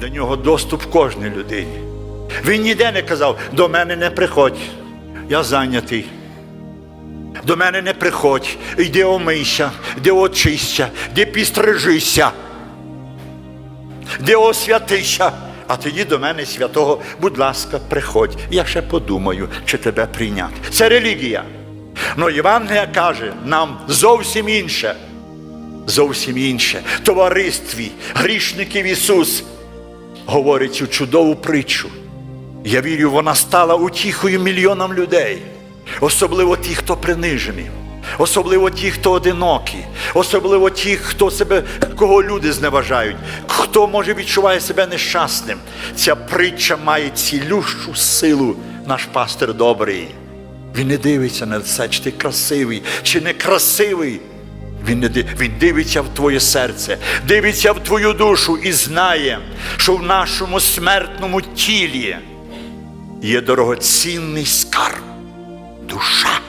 До нього доступ кожній людині. Він ніде не казав, до мене не приходь. Я зайнятий. До мене не приходь, йди омийся, йди очися, йди підстрижися, йди освятися. А тоді до мене святого, будь ласка, приходь. Я ще подумаю, чи тебе прийняти. Це релігія. Но Євангелія каже нам зовсім інше. Зовсім інше. Товаристві грішників Ісус говорить цю чудову притчу. Я вірю, вона стала утіхою мільйонам людей, особливо ті, хто принижений, особливо ті, хто одинокі, особливо ті, хто себе, кого люди зневажають, хто може відчуває себе нещасним. Ця притча має цілющу силу, наш пастир добрий. Він не дивиться на це, чи ти красивий, чи не красивий. Він, не, він дивиться в твоє серце, дивиться в твою душу і знає, що в нашому смертному тілі є дорогоцінний скарб, душа.